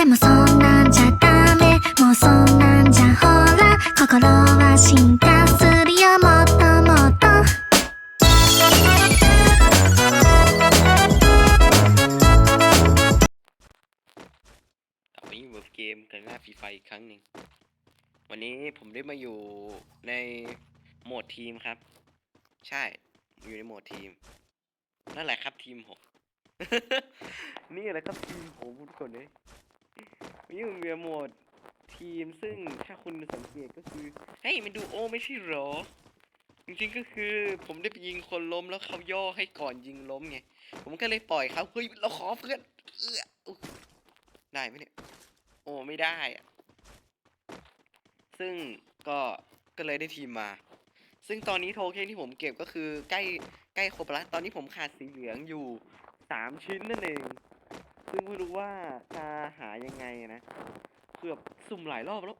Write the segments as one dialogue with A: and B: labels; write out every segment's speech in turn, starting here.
A: でもそんなんじゃダメもうそんなんじゃほら心は進化するよもっともっと
B: กลับมาอยู่กับเกมกันหน้าฟรีไฟอีกครั้งหนึ่ง วันนี้ผมได้มาอยู่ในโหมดทีมครับ ใช่ อยู่ในโหมดทีม นั่นแหละครับทีมผม นี่แหละครับทีมผมทุกคนเลย วันนี้ผมอยู่ในโหมดทีมซึ่งถ้าคุณสังเกตก็คือเฮ้ยมันดูโอไม่ใช่หรอ จริงๆก็คือผมได้ไปยิงคนล้มแล้วเขาย่อให้ก่อนยิงล้มไง ผมก็เลยปล่อยเขาเฮ้ยเราขอเพื่อนเออได้ไหมเนี่ยโอ้ไม่ได้อะซึ่งก็ก็เลยได้ทีมมา ซึ่งตอนนี้โทเค็นที่ผมเก็บก็คือใกล้ใกล้ครบแล้วตอนนี้ผมขาดสีเหลืองอยู่สามชิ้นนั่นเอง ซึ่งไม่รู้ว่าจะหายังไงนะเกือบสุ่มหลายรอบแล้ว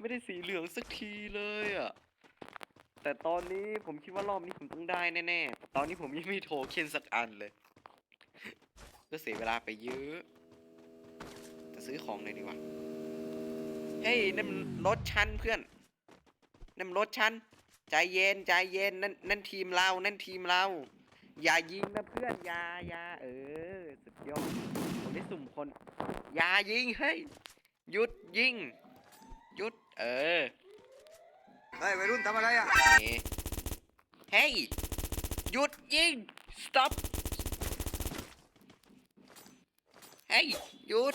B: ไม่ได้สีเหลืองสักทีเลยอะ แต่ตอนนี้ผมคิดว่ารอบนี้ผมต้องได้แน่ๆ ตอนนี้ผมยังไม่โทเค็นสักอันเลย ก็เสียเวลาไปเยอะ จะซื้อของเลยดีกว่า เฮ้ยนั่นมันรถฉันเพื่อนนั่นมันรถฉันใจเย็นใจเย็นนั่นนั่นทีมเรา นั่นทีมเรา อย่ายิงนะเพื่อน อย่าอย่าเออ สุดยอดผมได้สุ่มคน อย่ายิงเฮ้ยหยุดยิงหยุดเออ
C: เฮ้ยวัยรุ่นทำอะไรอะ
B: นี่เฮ้ยหยุดยิง stop เฮ้ยหยุด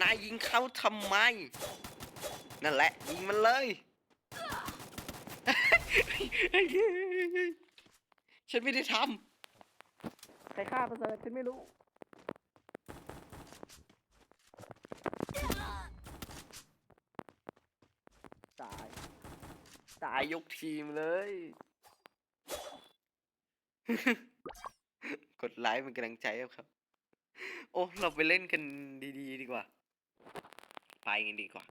B: นายยิงเขาทำไม นั่นแหละ ยิงมันเลย ฉันไม่ได้ทำ ใครฆ่าประเสริฐฉันไม่รู้ ตาย ตายยกทีมเลย กดไลค์เป็นกำลังใจครับ โอ้ เราไปเล่นกันดีๆ ดีกว่า ไปกันดีกว่า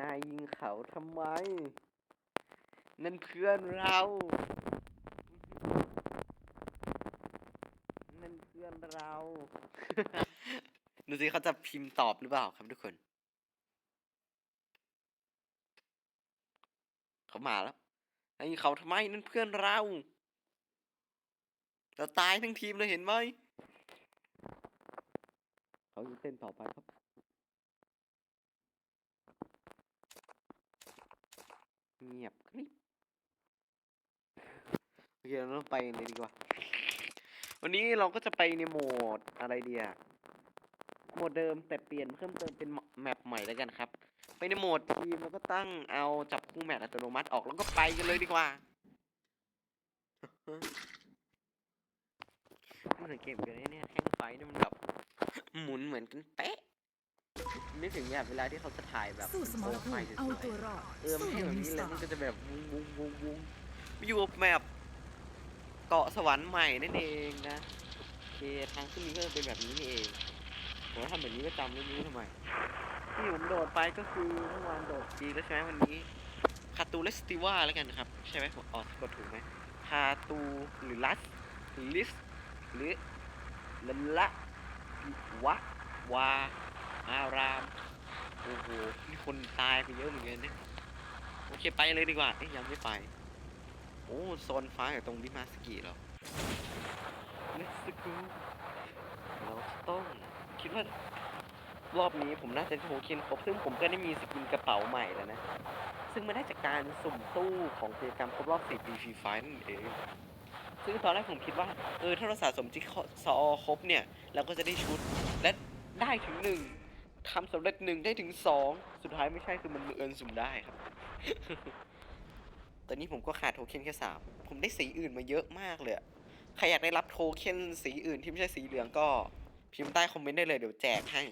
B: นายยิงเขาทำไม นั่นเพื่อนเรา นั่นเพื่อนเรา ดูสิเขาจะพิมพ์ตอบหรือเปล่าครับทุกคน เขามาแล้วไอ้เขาทำไมนั่นเพื่อนเราเราตายทั้งทีมเลยเห็นไหมเขาจะเต้นต่อไปครับเงียบกริบโอเคเราต้องไปเลยดีกว่า วันนี้เราก็จะไปในโหมดอะไรเดียโหมดเดิมแต่เปลี่ยนเพิ่มเติมเป็นแมปใหม่แล้วกันครับ ไปในโหมดทีมแล้วก็ตั้งเอาจับคู่แมตช์อัตโนมัติออกแล้วก็ไปกันเลยดีกว่ามันสังเกตกันเนี่ยแท่งไฟเนี่ยมันแบบหมุนเหมือนกันเป๊ะนึกถึงแบบเวลาที่เขาจะถ่ายแบบ
D: สู้สมร
B: โค
D: ภู
B: ไฟ
D: มิ
B: สวยๆ
D: เอาตัวรอด
B: เออมัน
D: สู้
B: ให้
D: อ
B: แบ
D: ย่าง
B: บ
D: มี
B: นี้
D: ส
B: เล
D: ไต
B: ยมันก็
D: ล์
B: จะแบบวุ้งวุ้งวุ้งวุ้งไม่อยู่กับแมปเกาะสวรรค์ใหม่นั่นเองนะโอเคทางขึ้นนี้ก็จะเป็นแบบนี้นี่เองผมทำแบบนี้ก็จำไม่รู้ทำไม ที่ผมโดดไปก็คือเมื่อวานโดดจีแล้วใช่ไหมวันนี้คาตูเลสติว่าแล้วกันนะครับ ใช่ไหมผมออกกดถูกไหมคาตูหรือลัสหรือลิสหรือละละวะวาอารามโอ้โหมีคนตายไปเยอะเหมือนกันเนี่ยโอเคไปเลยดีกว่าเอ๊ยยังไม่ไปโอ้โซนฟ้าอยู่ตรงดิมาสกิเหรอ Let's go เราต้องคิดว่า รอบนี้ผมน่าจะโทเค็นครบ ซึ่งผมก็ได้มีสกินกระเป๋าใหม่แล้วนะ ซึ่งมันได้จากการสุ่มตู้ของกิจกรรมครบรอบ4ปีฟรีไฟนั่นเองซึ่งตอนแรกผมคิดว่า เออ ถ้าเราสะสมจิ๊กซอครบเนี่ย เราก็จะได้ชุด และได้ถึงหนึ่งทำสำเร็จหนึ่งได้ถึงสองสุดท้ายไม่ใช่คือมันเอิญสุ่มได้ครับ ตอนนี้ผมก็ขาดโทเค็นแค่สามผมได้สีอื่นมาเยอะมากเลย ใครอยากได้รับโทเค็นสีอื่นที่ไม่ใช่สีเหลืองก็ พิมพ์ใต้คอมเมนต์ได้เลยเดี๋ยวแจกให้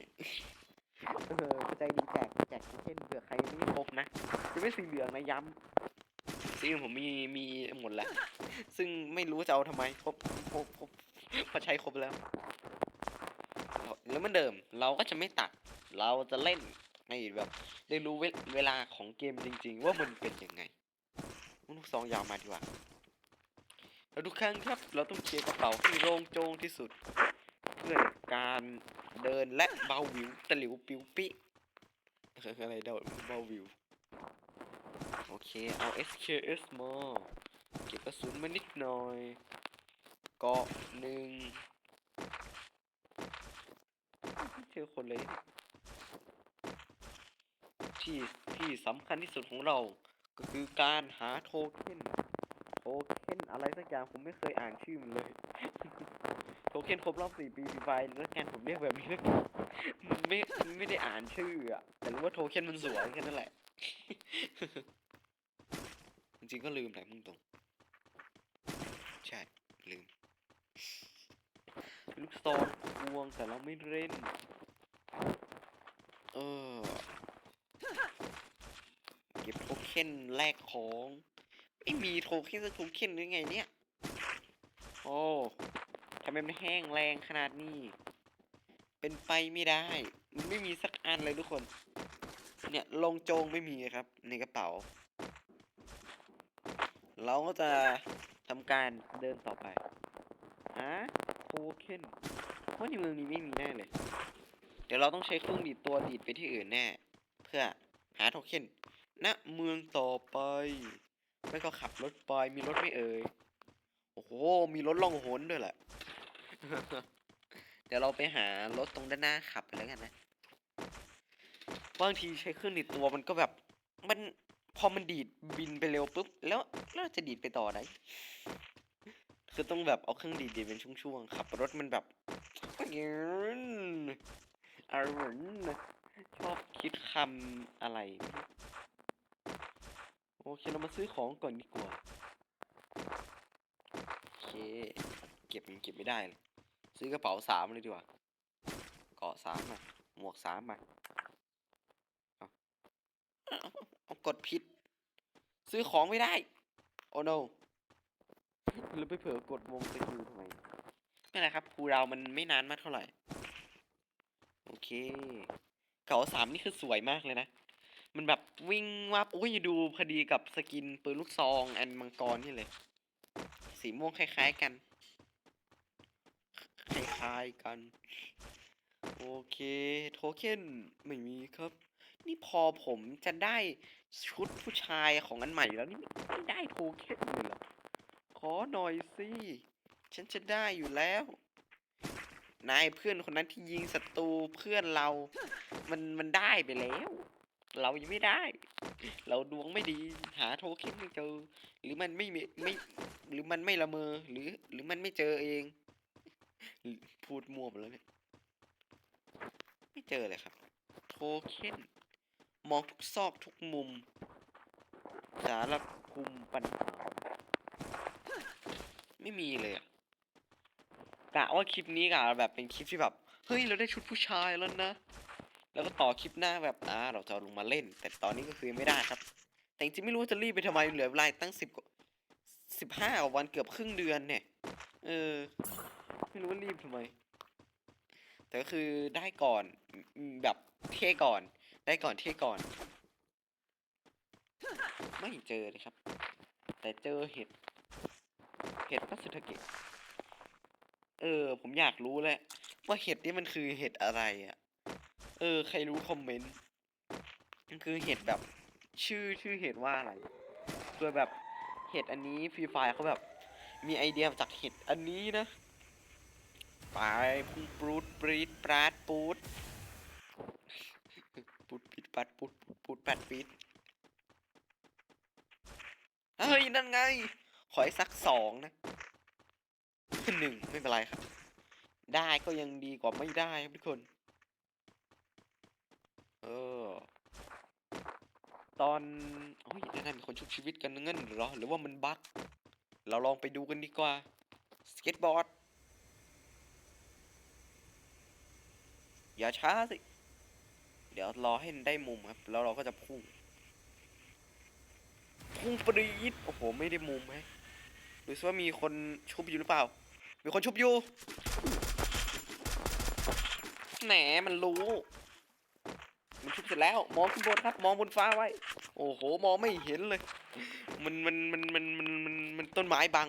B: เออใจดีแจกแจกโทเค็นเผื่อใครไม่ครบนะจะไม่สีเหลืองนะย้ำสีอื่นผมมีมีหมดแล้ว ซึ่งไม่รู้จะเอาทำไมครบครบครบพอใช้ครบแล้ว แล้วเหมือนเดิมเราก็จะไม่ตัด เราจะเล่นให้แบบ ได้รู้เวเวลาของเกมจริง ๆ ว่ามันเป็นยังไงลูกซองยาวมาดีกว่าแล้วทุกครั้งครับ เราต้องเคลียร์กระเป๋าให้โล่งโจงที่สุดเพื่อการเดินและเบาวิวตะหลิวปิวปิอะไรเดาเบาวิว โอเค เอา SKS มาเก็บกระสุนมานิดหน่อยเกาะหนึ่งไม่เจอคนเลย ที่ที่สำคัญที่สุดของเรา ก็คือการหาโทเค็นโทเค็นอะไรสักอย่างผมไม่เคยอ่านชื่อมันเลย โทเค็นครบรอบสี่ปีฟรีไฟล์แล้วกันผมเรียกแบบนี้แล้วกันมันไม่ไม่ได้อ่านชื่ออะแต่รู้ว่าโทเค็นมันสวยแค่นั้นแหละ จริงๆก็ลืมแหละมึงตรง ใช่ ลืม ลูกซองควงแต่เราไม่เล่น เออ เก็บโทเค็นแลกของ ไม่มีโทเค็นสักโทเค็นหรือไงเนี่ย โอ้ ทำไมมันแห้งแรงขนาดนี้ เป็นไปไม่ได้ มันไม่มีสักอันเลยทุกคน เนี่ยลงโจงไม่มีครับ ในกระเป๋า เราก็จะทำการเดินต่อไปอะโทเค็นว่าในเมืองนี้ไม่มีแน่เลย เดี๋ยวเราต้องใช้เครื่องดีดตัวดีดไปที่อื่นแน่ เพื่อหาโทเค็นณเมืองต่อไป ไม่ก็ขับรถไป มีรถไม่เอ่ย โอ้โห มีรถล่องหนด้วยแหละ เดี๋ยวเราไปหารถตรงด้านหน้าขับไปแล้วกันนะบางทีใช้เครื่องดีดตัวมันก็แบบมันพอมันดีดบินไปเร็วปุ๊บแล้วแล้วเราจะดีดไปต่อไหนคือต้องแบบเอาเครื่องดีดดีดเป็นช่วงๆขับรถมันแบบอารมณ์ชอบคิดคำอะไร โอเคเรามาซื้อของก่อนดีกว่าโอเค เก็บยังเก็บไม่ได้เลยซื้อกระเป๋าสามเลยดีกว่าเกาะสามมาหมวกสามมาเอากดผิด ซื้อของไม่ได้ โอ้ no หรือไปเผลอกดวงสกิลทำไมไม่เป็นไรครับครูเรามันไม่นานมากเท่าไหร่ โอเค เก่าสามนี่คือสวยมากเลยนะ มันแบบวิ่งวับอุ้ยดูพอดีกับสกินปืนลูกซองอันมังกรนี่เลย สีม่วงคล้าย ๆ กัน คล้ายกัน โอเค โทเค็นไม่มีครับ นี่พอผมจะได้ชุดผู้ชายของอันใหม่แล้วนี่ไม่ได้โทเค็นเลยหรอขอหน่อยสิ ฉันจะได้อยู่แล้ว นายเพื่อนคนนั้นที่ยิงศัตรูเพื่อนเรา มันมันได้ไปแล้ว เรายังไม่ได้ เราดวงไม่ดีหาโทเค็นไม่เจอ หรือมันไม่มีไม่หรือมันไม่ละเมอหรือ หรือมันไม่เจอเอง พูดมั่วหมดแล้วเนี่ย ไม่เจอเลยครับ โทเค็นมองทุกซอกทุกมุม สารคุมปัญหา ไม่มีเลยอะกะว่าคลิปนี้กะแบบเป็นคลิปที่แบบ เฮ้ย เราได้ชุดผู้ชายแล้วนะ แล้วก็ต่อคลิปหน้าแบบอ่าเราจะลงมาเล่น แต่ตอนนี้ก็คือไม่ได้ครับ แต่จริงไม่รู้ว่าจะรีบไปทำไมเหลือเวลาตั้งสิบสิบห้ากว่าวันเกือบครึ่งเดือนเนี่ย เออ ไม่รู้ว่ารีบทำไม แต่ก็คือได้ก่อนแบบเท่ก่อน ได้ก่อนเท่ก่อน ไม่เจอเลยครับ แต่เจอเห็ด เห็ดพัสดุเกตเออ ผมอยากรู้แหละ ว่าเห็ดนี่มันคือเห็ดอะไรอะ่ะ เออ ใครรู้คอมเมนต์มันคือเห็ดแบบ ชื่อชื่อเห็ดว่าอะไรเพื่อแบบเห็ดอันนี้ฟรีไฟเขาแบบมีไอเดียจากเห็ดอันนี้นะ ไปพุ่งปรูดปรีดปราดปูดปูดปิดปัดปูดปูดปัดปิดเฮ้ย นั่นไง ขอให้สักสองนะหนึ่งไม่เป็นไรครับ ได้ก็ยังดีกว่าไม่ได้ครับทุกคน เออ ตอนเฮ้ยนั่นมีคนชุบชีวิตกันงั้นเหรอ หรือว่ามันบั๊กเราลองไปดูกันดีกว่า สเก็ตบอร์ด อย่าช้าสิ เดี๋ยวรอให้มันได้มุมครับ แล้วเราก็จะพุ่ง พุ่งปรีดโอ้โห ไม่ได้มุมฮะดูซิว่ามีคนชุบอยู่หรือเปล่า มีคนชุบอยู่ แหนมันรู้ มันชุบเสร็จแล้ว มองขึ้นบนครับ มองบนฟ้าไว้ โอ้โห มองไม่เห็นเลย มันมันมันมันมันมันมันต้นไม้บัง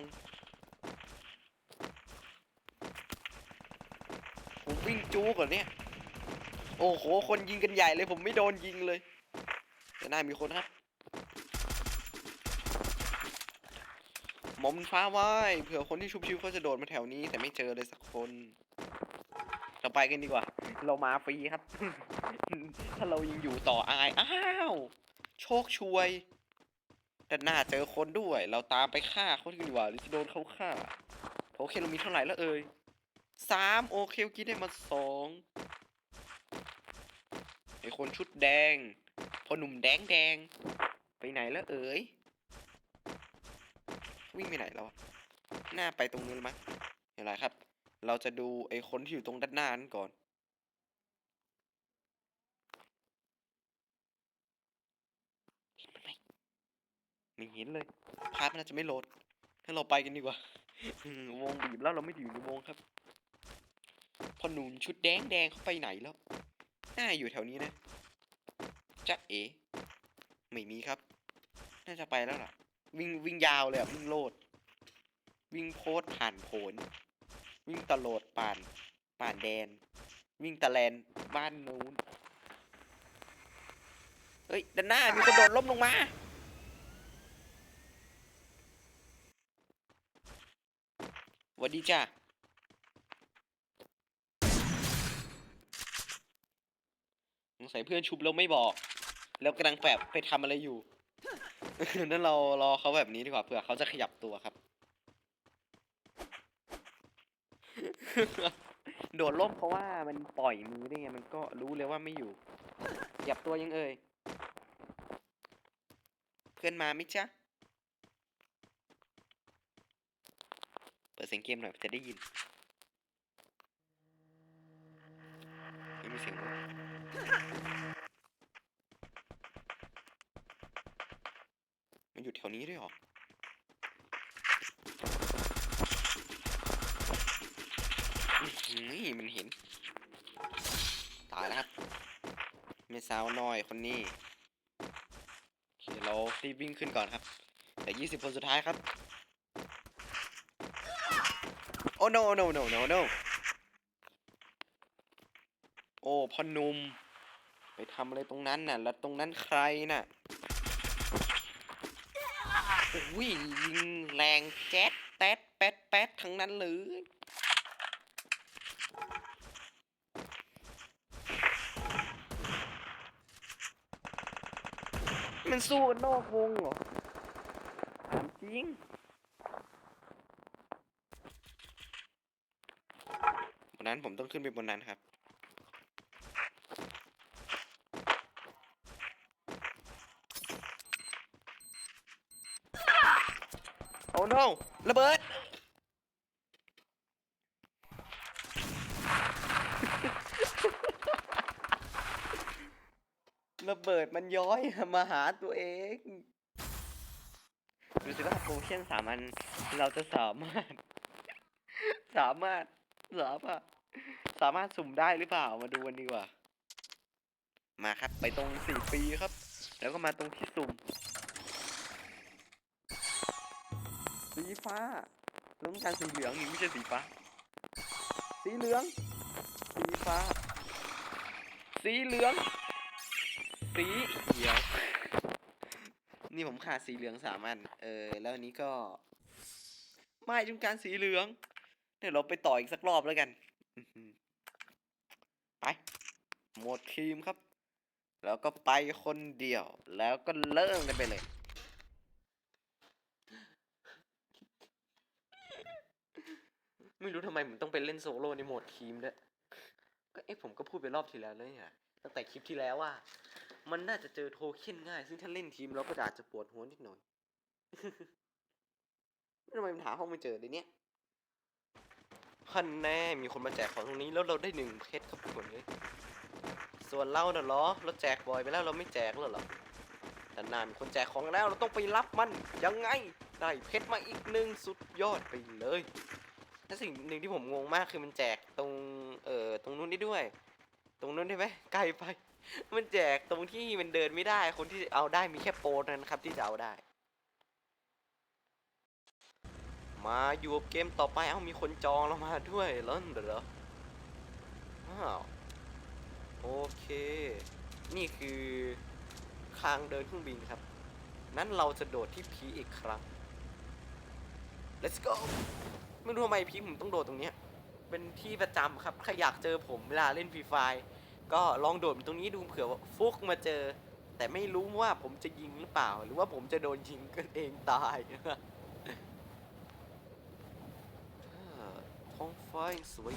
B: ผมวิ่งจูก่อนเนี่ย โอ้โห คนยิงกันใหญ่เลยผมไม่โดนยิงเลย แต่น้ามีคนครับหมอมฟ้าไว้เผื่อคนที่ชุบชีวิตเขาจะโดดมาแถวนี้ แต่ไม่เจอเลยสักคน เราไปกันดีกว่า เรามาฟรีครับ ถ้าเรายังอยู่ต่ออาย อ้าว โชคช่วยแต่หน้าเจอคนด้วย เราตามไปฆ่าเขาดีกว่าหรือจะโดนเขาฆ่า โอเคเรามีเท่าไหร่แล้วเอ่ยสามโอเคเมื่อกี้ได้มาสอง ไอคนชุดแดงพอหนุ่มแดงแดง ไปไหนแล้วเอ่ยวิ่งไปไหนแล้วหน้าไปตรงนู้นมั้ยเห็นไรครับ เราจะดูไอคนที่อยู่ตรงด้านหน้านั้นก่อนเห็นมันไหมไม่เห็นเลย ภาพน่าจะไม่โหลด ถ้าเราไปกันดีกว่า วงบีบแล้วเราไม่ด้อยู่ในวงครับพอหนุ่มชุดแดงแดงเขาไปไหนแล้ว น่าอยู่แถวนี้นะ จ๊ะเอ๋ไม่มีครับ น่าจะไปแล้วล่ะ วิ่งวิ่งยาวเลยอะ วิ่งโลด วิ่งโพสผ่านโผนวิ่งตะโลดป่าน ป่านแดน วิ่งตะแลนบ้านนู้นเฮ้ยด้านหน้ามีคนโดดล้มลงมาหวัสดีจ้า สงสัยเพื่อนชุบแล้วไม่บอก แล้วกำลังแบบไปทำอะไรอยู่นั่นเรารอเขาแบบนี้ดีกว่าเผื่อเขาจะขยับตัวครับ โดดล่มเพราะว่ามันปล่อยมือได้ไงมันก็รู้เลยว่าไม่อยู่ขยับตัวยังเอ่ยเพื่อนมาไหมจ๊ะเปิดเสียงเกมหน่อยจะได้ยินไม่มีเสียงด้วย มันอยู่แถวนี้ด้วยเหรออื้อหือมันเห็น ตายแล้วครับไม่สาวน้อยคนนี้โอเคเรารีบวิ่งขึ้นก่อนครับ แต่ยี่สิบคนสุดท้ายครับ โอ้ no no no no no โอ้พ่อนุ่ม ไปทำอะไรตรงนั้นน่ะ แล้วตรงนั้นใครน่ะโอ้ยยิงแรงแจ๊ดแต๊ดแป๊ดแป๊ดทั้งนั้นเลยมันสู้นนอกวงเหรอถามจริงบนนั้นผมต้องขึ้นไปบนนั้นครับ โอ้ no ระเบิด ระเบิดมันย้อยมาหาตัวเองรู้สึกว่าโพเชียนสามันเราจะสามารถ สามารถสามารถสามารถสุ่มได้หรือเปล่ามาดูกันดีกว่า มาครับ ไปตรงสี่ปีครับ แล้วก็มาตรงที่สุ่ม สีฟ้าเราต้องการสีเหลืองนี่ไม่ใช่สีฟ้า สีเหลือง สีฟ้า สีเหลือง สีเขียว นี่ผมขาดสีเหลืองสามอัน เออ แล้วอันนี้ก็ ไม่ต้องการสีเหลือง เดี๋ยวเราไปต่ออีกสักรอบแล้วกันอื้อหือไป หมดทีมครับ แล้วก็ไปคนเดียว แล้วก็เริ่มกันไปเลย ไม่รู้ทำไมผมต้องไปเล่นโซโล่ในโหมดทีมด้วยก็เอ๊ะผมก็พูดไปรอบที่แล้วเลยเนี่ยตั้งแต่คลิปที่แล้วว่า มันน่าจะเจอโทเค็นง่าย ซึ่งถ้าเล่นทีมเราก็อาจจะปวดหัวนิดหน่อยทำไมมันหาห้องไม่เจอเลยเนี่ยคันแน่มีคนมาแจกของตรงนี้แล้วเราได้หนึ่งเพชรครับทุกคนเลยส่วนเราน่ะเหรอเราแจกบ่อยไปแล้วเราไม่แจกแล้วเหรอแต่นานมีคนแจกของแล้วเราต้องไปรับมันยังไงได้เพชรมาอีกหนึ่งสุดยอดไปเลย และสิ่งหนึ่งที่ผมงงมากคือมันแจกตรงเอ่อตรงนู้นได้ด้วย ตรงนู้นได้ไหมไกลไป มันแจกตรงที่มันเดินไม่ได้ คนที่เอาได้มีแค่โปรนั้นครับที่จะเอาได้ มาอยู่กับเกมต่อไปเอ้ามีคนจองเรามาด้วยแล้วเหรออ้าวโอเค นี่คือทางเดินเครื่องบินครับ นั้นเราจะโดดที่พีอีกครั้ง let's go ไม่รู้ทำไมพีผมต้องโดดตรงเนี้ยเป็นที่ประจำครับใครอยากเจอผมเวลาเล่นฟรีไฟก็ลองโดดตรงนี้ดูเผื่อว่าฟุกมาเจอ แต่ไม่รู้ว่าผมจะยิงหรือเปล่า หรือว่าผมจะโดนยิงกันเองตายท้องฟ้ายังสวย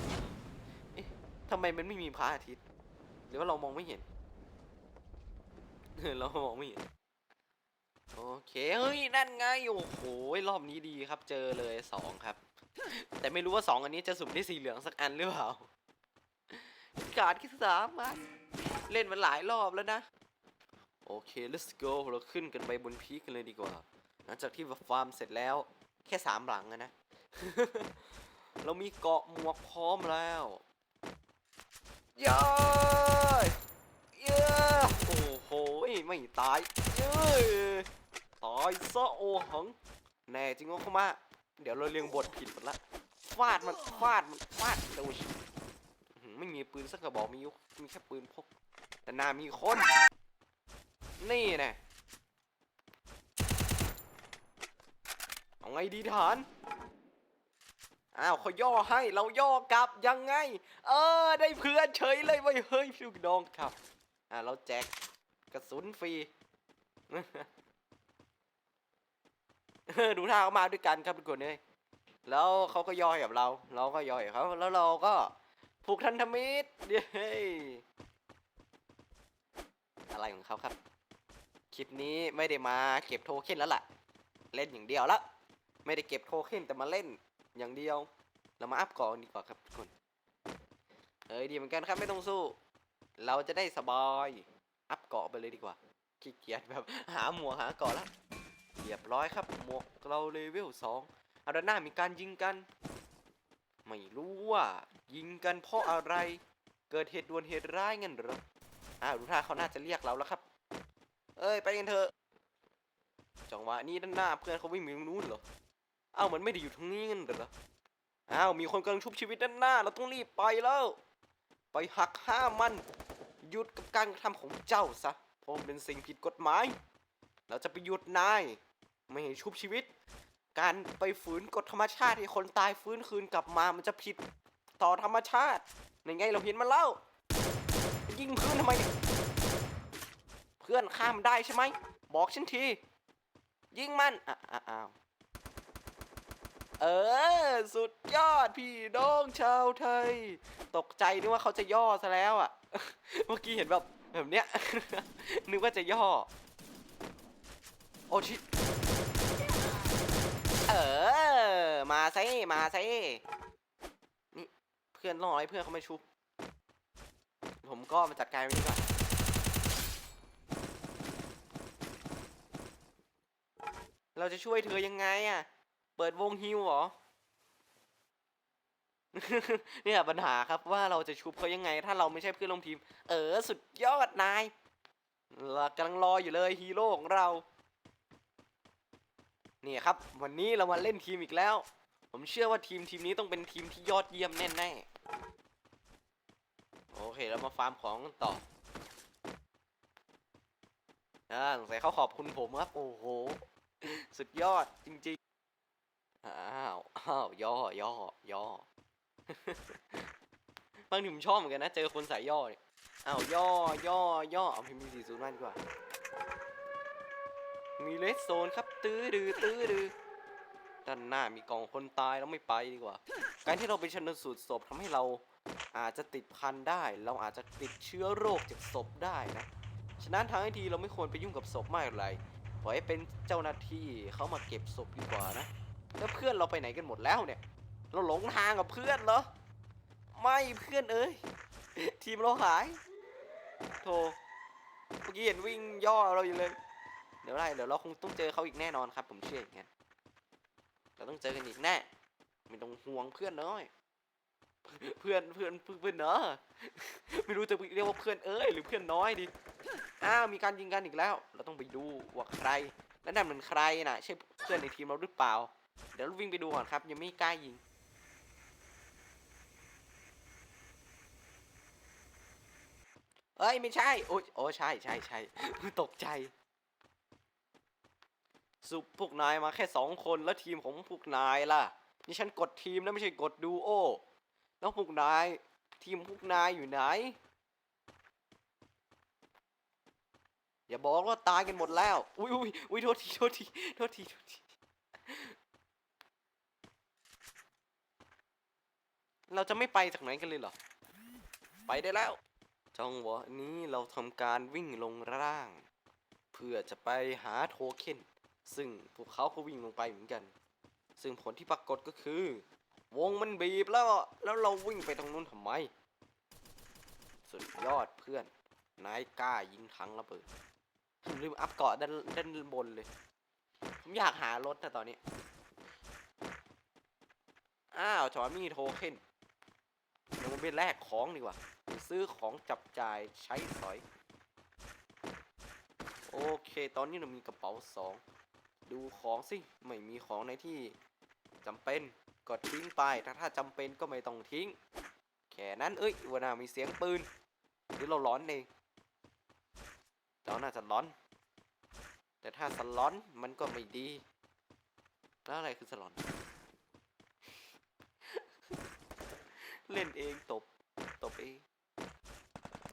B: เอ๊ะทำไมมันไม่มีพระอาทิตย์ หรือว่าเรามองไม่เห็นเรามองไม่เห็นโอเค เฮ้ย นั่นไง โอ้โห รอบนี้ดีครับ เจอเลยสองครับ แต่ไม่รู้ว่าสองอันนี้จะสุ่มได้สีเหลืองสักอันหรือเปล่าการดที่สามมาเล่นมันหลายรอบแล้วนะ โอเค let's go เราขึ้นกันไปบนพีกันเลยดีกว่า หลังจากที่ฟาร์มเสร็จแล้วแค่สามหลังนะ เรามีเกาะหมวกพร้อมแล้วย้ายเย้โอ้โหไม่ตายเย้ตายซะโอหัง แน่จริงก็เข้ามา เดี๋ยวเราเรียงบทผิดหมดละฟาดมันฟาดมันฟาดโอ้ยไม่มีปืนสักกระบอกมียุมีแค่ปืนพกแต่นามีคน นี่น่เอาไงดีทหารอ้าวเขาย่อให้เราย่อกลับยังไง เออ ได้เพื่อนเฉยเลยเว้ยเฮ้ยพี่ลูกน้องครับ อ่าเราแจกกระสุนฟรี ดูท่าเขามาด้วยกันครับทุกคนเลยแล้วเขาก็ย่อยกับเรา เราก็ย่อยกับเขาแล้วเราก็ผูกทันธมิตรเย้อะไรของเขาครับ คลิปนี้ไม่ได้มาเก็บโทเค็นแล้วล่ะ เล่นอย่างเดียวละไม่ได้เก็บโทเค็นแต่มาเล่นอย่างเดียว เรามาอัพก่อนดีกว่าครับทุกคนเอ้ยดีเหมือนกันครับไม่ต้องสู้ เราจะได้สบาย อัพเกาะไปเลยดีกว่าขี้เกียจแบบหาหมวกหาเกาะแล้ว เรียบร้อยครับ หมวกเราเลเวลสองอาด้านหน้ามีการยิงกัน ไม่รู้ว่า ยิงกันเพราะอะไร เกิดเหตุด่วนเหตุร้ายงั้นหรออ้าวดูท่าเขาน่าจะเรียกเราแล้วครับ เอ้ยไปกันเถอะจังหวะนี้ด้านหน้าเพื่อนเขาวิ่งไปตรงนู้นเหรอเอ้ามันไม่ได้อยู่ตรงนี้งั้นเหรออ้าวมีคนกำลังชุบชีวิตด้านหน้า เราต้องรีบไปแล้ว ไปหักห้ามมันหยุดกับการกระทำของเจ้าซะเพราะเป็นสิ่งผิดกฎหมาย เราจะไปหยุดนาย ไม่ให้ชุบชีวิต การไปฝืนกฎธรรมชาติให้คนตายฟื้นคืนกลับมามันจะผิดต่อธรรมชาติในไงเราเห็นมันแล้วยิงเพื่อนทำไม เพื่อนข้ามได้ใช่ไหม บอกฉันที ยิงมันอะอะอ้าวเออ สุดยอดพี่น้องชาวไทย ตกใจนึกว่าเขาจะย่อซะแล้วอะ เมื่อกี้เห็นแบบแบบเนี้ย นึกว่าจะย่อ โอ้ชิ เออ มาซิมาซินี่เพื่อนรอให้เพื่อนเขามาชุบ ผมก็มาจัดการวันก่อนเราจะช่วยเธอยังไงอะ เปิดวงฮิวหรอ เนี่ยปัญหาครับว่าเราจะชุบเขายังไง ถ้าเราไม่ใช่เพื่อนร่วมทีม เออ สุดยอดนายเรากำลังรออยู่เลยฮีโร่ของเรา นี่ยครับ วันนี้เรามาเล่นทีมอีกแล้ว ผมเชื่อว่าทีมทีมนี้ต้องเป็นทีมที่ยอดเยี่ยมแน่ๆโอเคเรามาฟาร์มของต่ออ่าสงสัยเขาขอบคุณผมครับ โอ้โห สุดยอดจริงๆ อ้าวอ้าวย่อย่อย่อบางทีผมชอบเหมือนกันนะ เจอคนสายย่อเนี่ยอ้าวย่อย่อย่อเอาพิมพ์สี่ศูนย์มาดีกว่า มีเลสโซนครับ ตื้อดือตื้อดือด้านหน้ามีกองคนตายแล้วไม่ไปดีกว่า การที่เราไปชันสูตรศพทำให้เราอาจจะติดพันได้ เราอาจจะติดเชื้อโรคจากศพได้นะ ฉะนั้นทางที่ดีเราไม่ควรไปยุ่งกับศพมากอะไรปล่อยให้เป็นเจ้าหน้าที่เขามาเก็บศพดีกว่านะ แล้วเพื่อนเราไปไหนกันหมดแล้วเนี่ย เราหลงทางกับเพื่อนเหรอ ไม่เพื่อนเอ้ย ทีมเราหายโธ่เมื่อกี้เห็นวิ่งย่อเราอยู่เลย เดี๋ยวไรเดี๋ยวเราคงต้องเจอเขาอีกแน่นอนครับ ผมเชื่ออย่างนั้นเราต้องเจอกันอีกแน่ไม่ต้องห่วงเพื่อนน้อย เพื่อนเพื่อนเพื่อนเนอะไม่รู้จะเรียกว่าเพื่อนเอ้ยหรือเพื่อนน้อยดีอ้าวมีการยิงกันอีกแล้ว เราต้องไปดูว่าใครและนั่นมันใครน่ะใช่เพื่อนในทีมเราหรือเปล่า เดี๋ยววิ่งไปดูก่อนครับ ยังไม่กล้ายิงเอ้ยไม่ใช่โอ้ยโอ้ใช่ใช่ใช่ตกใจ สุพวกนายมาแค่สองคนแล้วทีมของพวกนายล่ะ นี่ฉันกดทีมนะไม่ใช่กดดูโอ แล้วพวกนาย ทีมพวกนายอยู่ไหน อย่าบอกว่าตายกันหมดแล้ว อุ้ยอุ้ยอุ้ยโทษทีโทษทีโทษทีโทษทีเราจะไม่ไปจากไหนกันเลยเหรอ ไปได้แล้ว จังหวะนี้เราทำการวิ่งลงล่าง เพื่อจะไปหาโทเค็น ซึ่งพวกเขาก็วิ่งลงไปเหมือนกัน ซึ่งผลที่ปรากฏก็คือ วงมันบีบแล้วแล้วเราวิ่งไปตรงนู้นทำไม สุดยอดเพื่อน นายกล้ายิงถังระเบิดผมลืมอัพเกาะด้านด้านบนเลย ผมอยากหารถนะตอนนี้ อ้าวจอมี่โทเค็นเดี๋ยวผมไปแลกของดีกว่าซื้อของจับจ่ายใช้สอย โอเค ตอนนี้เรามีกระเป๋าสอง ดูของสิ ไม่มีของในที่จำเป็นก็ทิ้งไป ถ้าถ้าจำเป็นก็ไม่ต้องทิ้ง แค่นั้นเอ้ยวันนามีเสียงปืนหรือเราร้อนเองเราน่าจะร้อน แต่ถ้าสลอนมันก็ไม่ดี แล้วอะไรคือสลอน เล่นเองตบ ตบเอง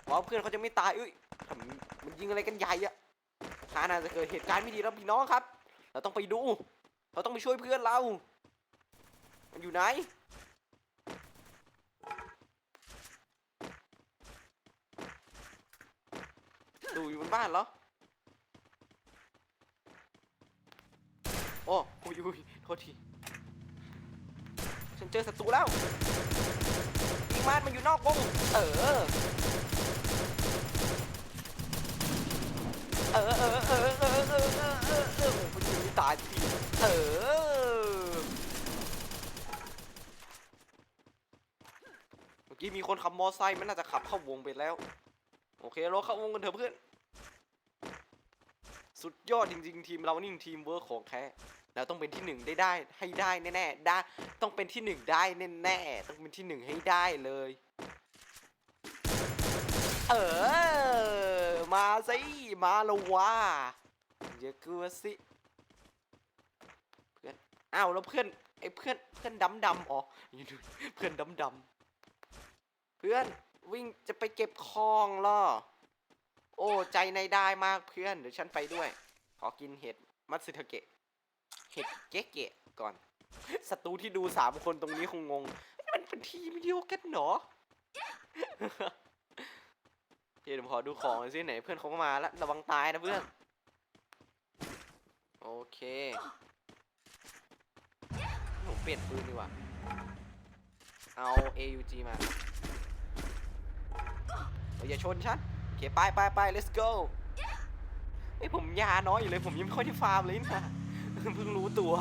B: ว้าวเพื่อนเขาจะไม่ตายเอ้ยมันยิงอะไรกันใหญ่อะถ้าน่าจะเกิดเหตุการณ์ไม่ดีแล้วพี่น้องครับ เราต้องไปดู เราต้องไปช่วยเพื่อนเรา มันอยู่ไหน ดูอยู่บนบ้านเหรอ โอ้อุ้ยอุ้ยโทษที ฉันเจอศัตรูแล้วอีกมานมันอยู่นอกวง เออ เออเออเออเออเออเออ เออเออเออมันยังไม่ตายทีเออเมื่อกี้มีคนขับมอไซค์มันน่าจะขับเข้าวงไปแล้ว โอเคเราเข้าวงกันเถอะเพื่อน สุดยอดจริง ๆ ทีมเรานี่ทีมเวิร์คของแท้เราต้องเป็นที่หนึ่งได้ได้ให้ได้แน่ๆได้ต้องเป็นที่หนึ่งได้แน่ๆต้องเป็นที่หนึ่งให้ได้เลย เออ มาสิ มาละวะอย่ากลัวสิ อ้าวแล้วเพื่อนไอ้เพื่อนเพื่อนดำดำๆอ๋อเพื่อนดำดำๆเพื่อนวิ่งจะไปเก็บของเหรอโอ้ใจในได้มากเพื่อนเดี๋ยวฉันไปด้วย ขอกินเห็ดมัตสึทาเกะเห็ดเก๊กเกะก่อนศัตรูที่ดูสามคนตรงนี้คงงงมันเป็นทีมเดียวกันเหรอเดี๋ยวขอดูของสิไหนเพื่อนเขาก็มาแล้วระวังตายนะเพื่อน โอเค เปลี่ยนปืนดีกว่า เอา AUG มาอย่าชนฉันโอเคไปไปไป let's go ไอผมยาน้อยอยู่เลย ผมยังไม่ค่อยได้ฟาร์มเลยนะเพิ่งรู้ตัว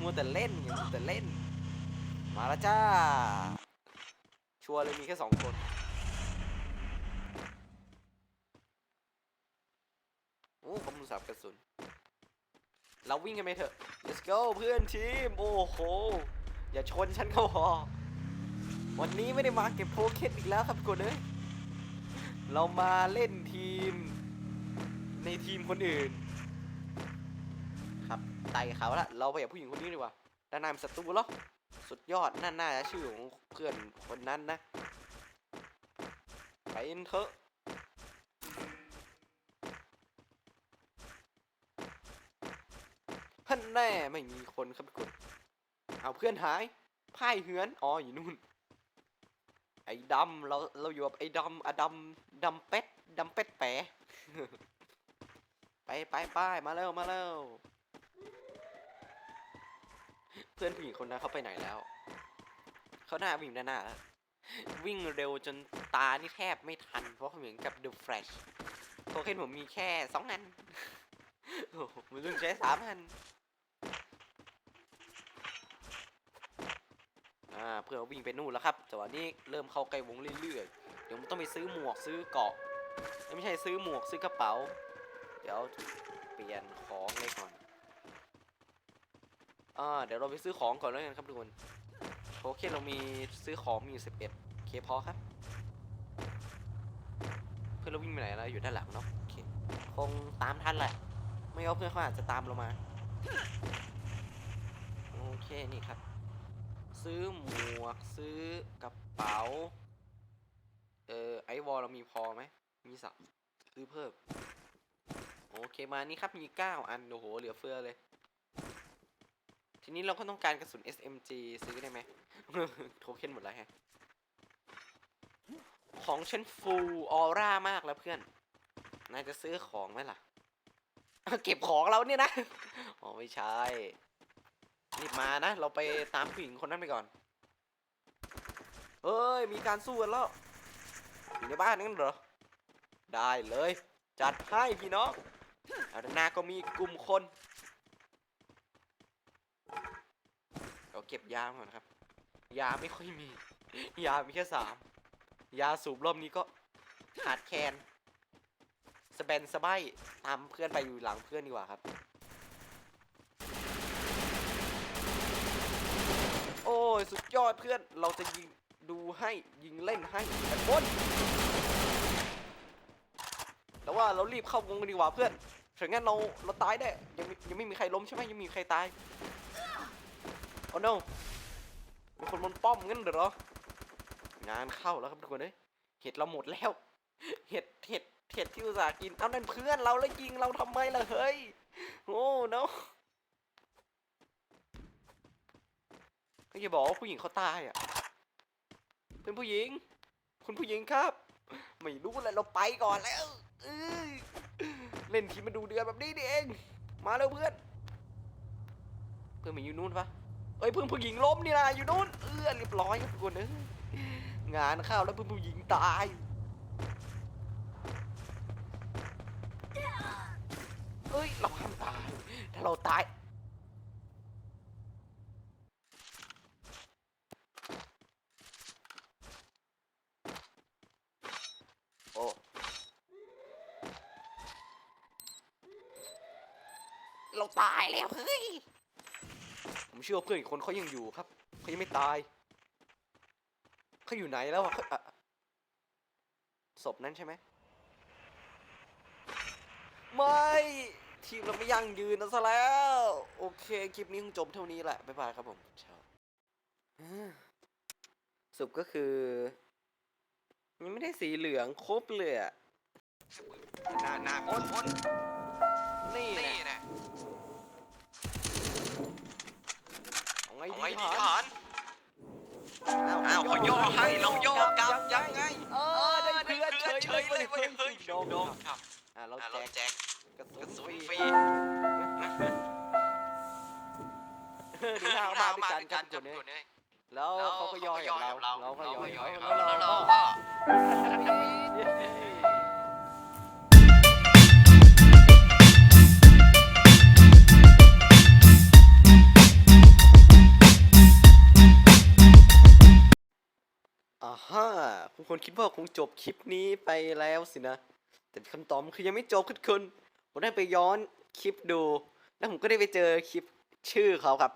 B: มัวแต่เล่นไงมัวแต่เล่น มาแล้วจ้า ชัวร์เลยมีแค่สองคนโอ้ขอบคุณสำหรับกระสุน เราวิ่งกันไปเถอะ let's go เพื่อนทีม โอ้โห อย่าชนฉันก็พอ วันนี้ไม่ได้มาเก็บโทเค็นอีกแล้วครับทุกคนเอ้ยเรามาเล่นทีม ในทีมคนอื่น ครับไต่เขาละ เราไปกับผู้หญิงคนนี้ดีกว่าด้านหน้าเป็นศัตรูเหรอ สุดยอด นั่นน่าจะชื่อของเพื่อนคนนั้นนะ ไปเถอะ ท่านแน่ไม่มีคนครับทุกคนเอาเพื่อนหายพ่ายเหือนอ๋ออยู่นู่น ไอ้ดำเราเราอยู่กับไอ้ดำอะดำดำเป็ดดำเป็ดแปะไปไปไปมาเร็วมาเร็วเพื่อนผู้หญิงคนนั้นเขาไปไหนแล้วเขาหน้าวิ่งด้านหน้าแล้ววิ่งเร็วจนตานี่แทบไม่ทัน เพราะเขาเหมือนกับ The Flash โทเค็นผมมีแค่สองอันโอ้โหมันต้องใช้สามอัน อ่าเพื่อวิ่งไปนู่นแล้วครับจังหวะนี้เริ่มเข้าใกล้วงเรื่อยๆ เดี๋ยวมันต้องไปซื้อหมวกซื้อเกาะ ไม่ใช่ซื้อหมวกซื้อกระเป๋า เดี๋ยวเปลี่ยนของเลยก่อนอ่าเดี๋ยวเราไปซื้อของก่อนแล้วกันครับทุกคนโอเคเรามีซื้อของมีอยู่11โอเคพอครับ เพื่อนเราวิ่งไปไหนแล้วอยู่ด้านหลังเนาะโอเคคงตามทันแหละ ไม่ว่าเพื่อนเขาอาจจะตามเรามา โอเคนี่ครับ ซื้อหมวกซื้อกระเป๋า เออไอวอลเรามีพอไหม มีสักซื้อเพิ่ม โอเคมานี่ครับมีเก้าอัน โอ้โห เหลือเฟือเลย ทีนี้เราก็ต้องการกระสุน SMG ซื้อได้ไหม โทเค็นหมดแล้วแฮะ ของฉันฟูลออร่ามากแล้วเพื่อน นายจะซื้อของไหมล่ะ เก็บของเราเนี่ยนะ อ๋อไม่ใช่ รีบมานะ เราไปตามผู้หญิงคนนั้นไปก่อน เฮ้ย มีการสู้กันแล้ว อยู่ในบ้านนั่นเหรอ ได้เลย จัดให้พี่น้องอาด้านาก็มีกลุ่มคนเราเก็บยาก่อนครับ ยาไม่ค่อยมี ยามีแค่สาม ยาสูบรอบนี้ก็ขาดแคลนสเปนสบายตามเพื่อนไปอยู่หลังเพื่อนดีกว่าครับ โอ้ย สุดยอดเพื่อน เราจะยิงดูให้ยิงเล่นให้กันบนแต่ว่าเรารีบเข้าวงกันดีกว่าเพื่อนถึงงั้นเราเราตายได้ยังยังไม่มีใครล้มใช่ไหมยังมีใครตายโอ้ no มีคนบนป้อมงั้นเหรองานเข้าแล้วครับทุกคนเอ้ยเห็ดเราหมดแล้ว เห็ดเห็ดเห็ดที่อุตส่าห์กินเอานั่นเพื่อนเราแล้วยิงเราทำไมล่ะเฮ้ยโอ้ no ก็ อย่าบอกว่าผู้หญิงเขาตายอะเป็นผู้หญิง คุณผู้หญิงครับ ไม่รู้เลยเราไปก่อนแล้วเอ้ยเล่นทีมาดูเดือนแบบนี้นี่เอง มาแล้วเพื่อน เพื่อนมันอยู่นู่นปะเอ้ยเพื่อนผู้หญิงล้มนี่นะอยู่นู่นเออเรียบร้อยครับทุกคนเอ้ยงานเข้าแล้วเพื่อนผู้หญิงตายเอ้ยเราห้ามตายถ้าเราตาย โอ้ เราตายแล้วเฮ้ย ผมเชื่อว่าเพื่อนอีกคนเขายังอยู่ครับเขายังไม่ตายเขาอยู่ไหนแล้วอะเขาอะศพนั้นใช่ไหมไม่ทีมเราไม่ยั่งยืนนะซะแล้ว โอเค คลิปนี้คงจบเท่านี้แหละ บ๊ายบายครับผมชาวสรุปก็คือ ยังไม่ได้สีเหลืองครบเลยอะ
C: หน้าหน้าคนคน
B: นี่
C: นี่
B: นะ
C: นะ
B: เอา ไง
C: เอา
B: ดี
C: ไง
B: ท
C: ดีท
B: หา
C: หารรอ้าวเขาโยกให้เราโยกกลับยังไง
B: เออได้เพื่อนเฉย
C: เฉยเลยเว้ยเฮ้ย
B: โดม
C: โดมครับ
B: อะเรา
C: อะ
B: แจ
C: เรา
B: ก
C: แจก
B: กระ
C: กระ
B: สุ
C: สุ
B: น
C: น
B: ฟ
C: ฟ
B: รี
C: รี
B: เออดูท่าเขามาด้วยกันครับทุกคนเนี่ย
C: เนี่ย
B: แล้วเขาก็ย่ออย่างเราเราก็ย่ออย่างเขา
C: แล้
B: แล้วว
C: เรา
B: เรา
C: ก็
B: ก็ ฮ่าคุณคนคิดว่าคงจบคลิปนี้ไปแล้วสินะ แต่คำตอบคือยังไม่จบทุกคนผมได้ไปย้อนคลิปดู แล้วผมก็ได้ไปเจอคลิปชื่อเขาครับ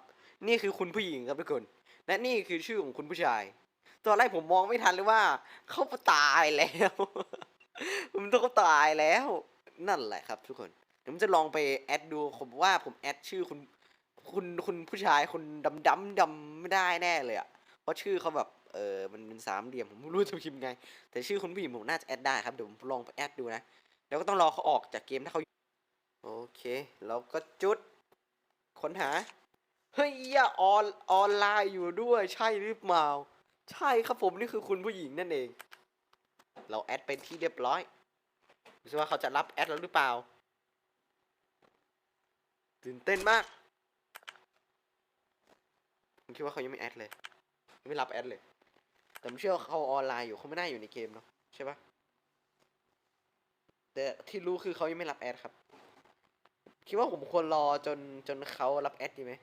B: นี่คือคุณผู้หญิงครับทุกคน และนี่คือชื่อของคุณผู้ชาย ตอนแรกผมมองไม่ทันเลยว่าเขาตายแล้วผมต้องเขาตายแล้ว นั่นแหละครับ ทุกคนเดี๋ยวผมจะลองไปแอดดูผมว่าผมแอดชื่อคุณคุณคุณผู้ชายคนดำดำดำไม่ได้แน่เลยอะเพราะชื่อเขาแบบ เออมันเป็นสามเหลี่ยมผมไม่รู้จะพิมพ์ไง แต่ชื่อคุณผู้หญิงผมน่าจะแอดได้ครับเดี๋ยวผมลองไปแอดดูนะ แล้วก็ต้องรอเขาออกจากเกมถ้าเขาโอเคเราก็จุดค้นหา เฮ้ยอออนออนไลน์อยู่ด้วยใช่หรือเปล่า ใช่ครับผมนี่คือคุณผู้หญิงนั่นเอง เราแอดเป็นที่เรียบร้อยดูสิว่าเขาจะรับแอดเราหรือเปล่า ตื่นเต้นมากผมคิดว่าเขายังไม่แอดเลย ไม่รับแอดเลย แต่ผมเชื่อว่าเขาออนไลน์อยู่เขาไม่น่าอยู่ในเกมเนาะใช่ปะแต่ที่รู้คือเขายังไม่รับแอดครับ คิดว่าผมควรรอจนจนเขารับแอดดีไหม